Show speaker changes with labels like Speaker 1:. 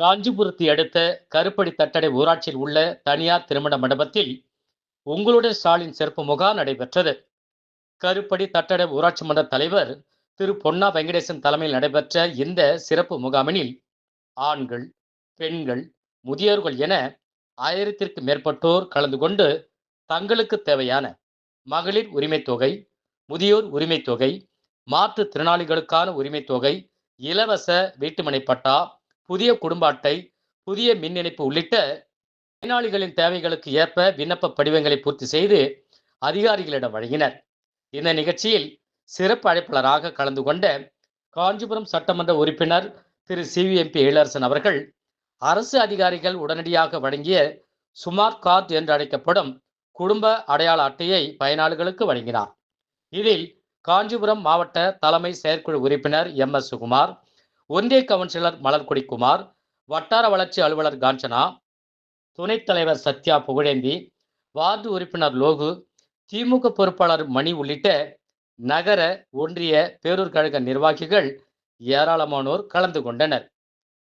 Speaker 1: காஞ்சிபுரத்தை அடுத்த கருப்படி தட்டடை ஊராட்சியில் உள்ள தனியார் திருமண மண்டபத்தில் உங்களுடைய ஸ்டாலின் சிறப்பு முகாம் நடைபெற்றது. கருப்படி தட்டடை ஊராட்சி மன்ற தலைவர் திரு பொன்னா வெங்கடேசன் தலைமையில் நடைபெற்ற இந்த சிறப்பு முகாமினில் ஆண்கள் பெண்கள் முதியோர்கள் என ஆயிரத்திற்கு மேற்பட்டோர் கலந்து கொண்டு தங்களுக்கு தேவையான மகளிர் உரிமைத் தொகை முதியோர் உரிமைத் தொகை மாற்றுத்திறனாளிகளுக்கான உரிமைத் தொகை இலவச வீட்டுமனை பட்டா புதிய குடும்ப அட்டை புதிய மின் இணைப்பு உள்ளிட்ட பயனாளிகளின் தேவைகளுக்கு ஏற்ப விண்ணப்ப படிவங்களை பூர்த்தி செய்து அதிகாரிகளிடம் வழங்கினர். இந்த நிகழ்ச்சியில் சிறப்பு அழைப்பாளராக கலந்து கொண்ட காஞ்சிபுரம் சட்டமன்ற உறுப்பினர் திரு. சிவிஎம்பி இளரசன் அவர்கள் அரசு அதிகாரிகள் உடனடியாக வழங்கிய சுமார்ட் கார்டு என்று அழைக்கப்படும் குடும்ப அடையாள அட்டையை பயனாளிகளுக்கு வழங்கினார். இதில் காஞ்சிபுரம் மாவட்ட தலைமை செயற்குழு உறுப்பினர் எம். எஸ். சுகுமார் ஒன்றிய கவுன்சிலர் மலர்கொடி குமார் வட்டார வளர்ச்சி அலுவலர் காஞ்சனா துணைத் தலைவர் சத்யா புகழேந்தி வார்டு உறுப்பினர் லோகு திமுக பொறுப்பாளர் மணி உள்ளிட்ட நகர ஒன்றிய பேரூர் கழக நிர்வாகிகள் ஏராளமானோர் கலந்து கொண்டனர்.